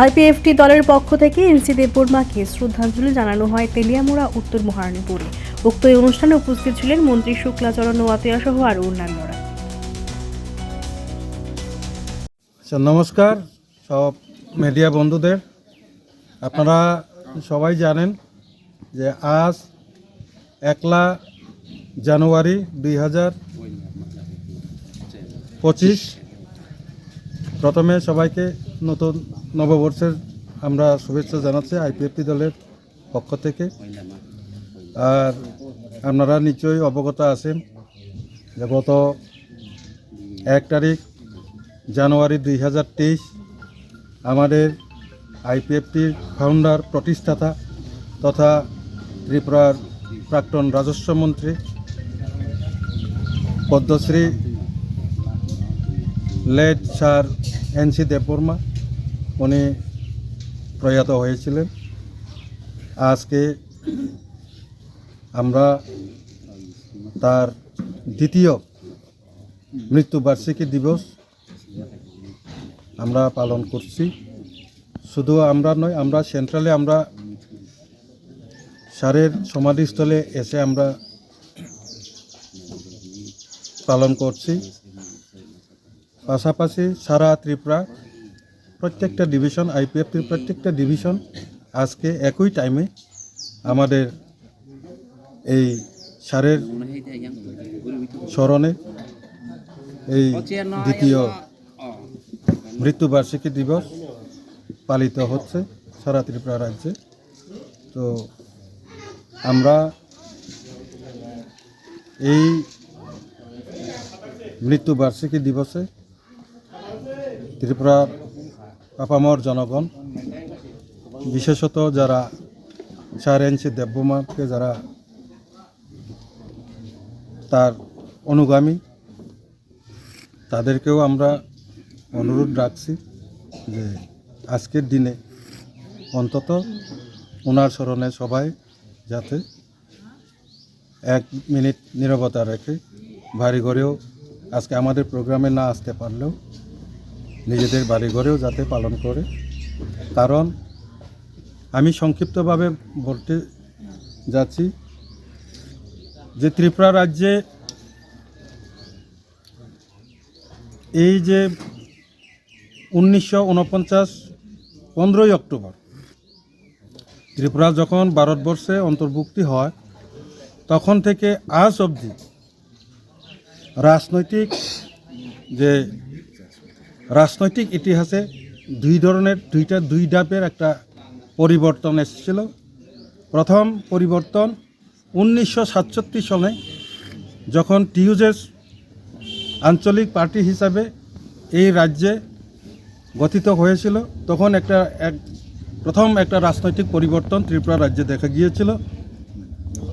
IPFT দলের পক্ষ থেকে এনসি দেববর্মাকে শ্রদ্ধাঞ্জলি জানানো হয় তেলিয়ামুড়া, উত্তর মহারানীপুরে। উক্ত এই অনুষ্ঠানে উপস্থিত ছিলেন মন্ত্রী শুক্লাচরণ ওয়াতিয়া সহ আরও অন্যান্যরা। আচ্ছা নমস্কার সব মিডিয়া বন্ধুদের। আপনারা সবাই জানেন যে আজ একলা জানুয়ারি দুই হাজার পঁচিশ। প্রথমে সবাইকে নতুন নববর্ষের আমরা শুভেচ্ছা জানাচ্ছি আইপিএফটি দলের পক্ষ থেকে। আর আপনারা নিশ্চয়ই অবগত আছেন যে গত এক তারিখ জানুয়ারি দুই হাজার তেইশ আমাদের আইপিএফটির ফাউন্ডার প্রতিষ্ঠাতা তথা ত্রিপুরার প্রাক্তন রাজস্ব মন্ত্রী Padmashri late sir N C Debbarma উনি প্রয়াত হয়েছিলেন। আজকে আমরা তার দ্বিতীয় মৃত্যুবার্ষিকী দিবস আমরা পালন করছি। শুধু আমরা নয়, আমরা সেন্ট্রালে আমরা সারের সমাধিস্থলে এসে আমরা পালন করছি। পাশাপাশি সারা ত্রিপুরা প্রত্যেকটা ডিভিশন আইপিএফটির প্রত্যেকটা ডিভিশন আজকে একই টাইমে আমাদের এই সারের স্মরণে এই দ্বিতীয় মৃত্যুবার্ষিকী দিবস পালিত হচ্ছে সারা ত্রিপুরা রাজ্যে। তো আমরা এই মৃত্যুবার্ষিকী দিবসে ত্রিপুরার আপামর জনগণ, বিশেষত যারা চার এনসি দেববর্মাকে যারা তার অনুগামী, তাদেরকেও আমরা অনুরোধ রাখছি যে আজকের দিনে অন্তত ওনার স্মরণে সবাই যাতে এক মিনিট নীরবতা রেখে বাড়ি ঘরেও আজকে আমাদের প্রোগ্রামে না আসতে পারলেও নিজেদের বাড়ি ঘরেও যাতে পালন করে। কারণ আমি সংক্ষিপ্তভাবে বলতে যাচ্ছি যে ত্রিপুরা রাজ্যে এই যে উনিশশো উনপঞ্চাশ পনেরোই অক্টোবর, ত্রিপুরা যখন ভারতবর্ষে অন্তর্ভুক্তি হয়, তখন থেকে আজ অবধি রাজনৈতিক যে রাজনৈতিক ইতিহাসে দুই ধরনের, দুইটা দুই ডাবের একটা পরিবর্তন এসেছিল। প্রথম পরিবর্তন উনিশশো সনে যখন টিউজেস আঞ্চলিক পার্টি হিসাবে এই রাজ্যে গঠিত হয়েছিল, তখন একটা এক, প্রথম একটা রাজনৈতিক পরিবর্তন ত্রিপুরা রাজ্যে দেখা গিয়েছিল।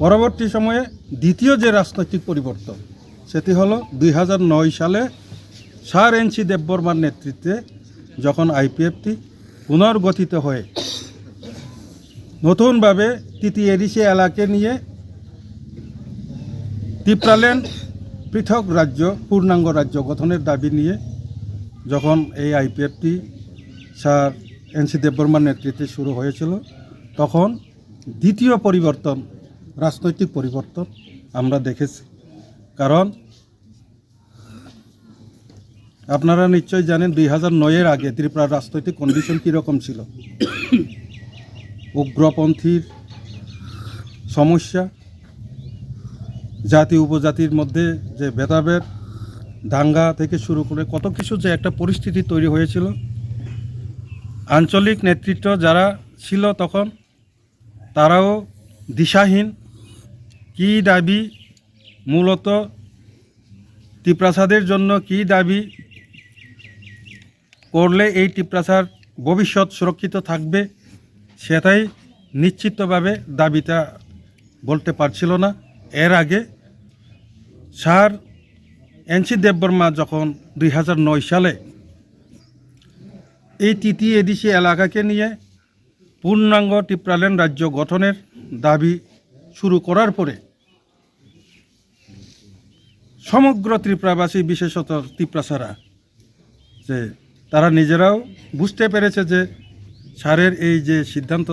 পরবর্তী সময়ে দ্বিতীয় যে রাজনৈতিক পরিবর্তন, সেটি হলো দুই হাজার নয় সালে সার এনসি দেববর্মার নেতৃত্বে যখন আইপিএফটি পুনর্গঠিত হয়ে নতুনভাবে তৃতীয় এডিসি এলাকে নিয়ে ত্রিপ্রাল্যান্ড পৃথক রাজ্য, পূর্ণাঙ্গ রাজ্য গঠনের দাবি নিয়ে যখন এই আইপিএফটি স্যার এনসি দেববর্মার নেতৃত্বে শুরু হয়েছিল, তখন দ্বিতীয় পরিবর্তন, রাজনৈতিক পরিবর্তন আমরা দেখেছি। কারণ আপনারা নিশ্চয়ই জানেন দুই হাজার নয়ের আগে ত্রিপুরার রাজনৈতিক কন্ডিশন কীরকম ছিল? উগ্রপন্থীর সমস্যা, জাতি উপজাতির মধ্যে যে ভেদাভেদ, দাঙ্গা থেকে শুরু করে কত কিছু যে একটা পরিস্থিতি তৈরি হয়েছিল। আঞ্চলিক নেতৃত্ব যারা ছিল তখন, তারাও দিশাহীন। কী দাবি? মূলত টিপ্রাসাদের জন্য কী দাবি? করলে এই টিপ্রাসার ভবিষ্যৎ সুরক্ষিত থাকবে সেটাই নিশ্চিতভাবে দাবিটা বলতে পারছিল না। এর আগে স্যার এনসি দেববর্মা যখন দুই হাজার নয় সালে এই তৃতীয় এডিসি এলাকাকে নিয়ে পূর্ণাঙ্গ টিপ্রাল্যান্ড রাজ্য গঠনের দাবি শুরু করার পরে সমগ্র ত্রিপুরাবাসী, বিশেষত ত্রিপ্রাসারা যে তারা নিজেরাও বুঝতে পেরেছে যে সারের এই যে সিদ্ধান্ত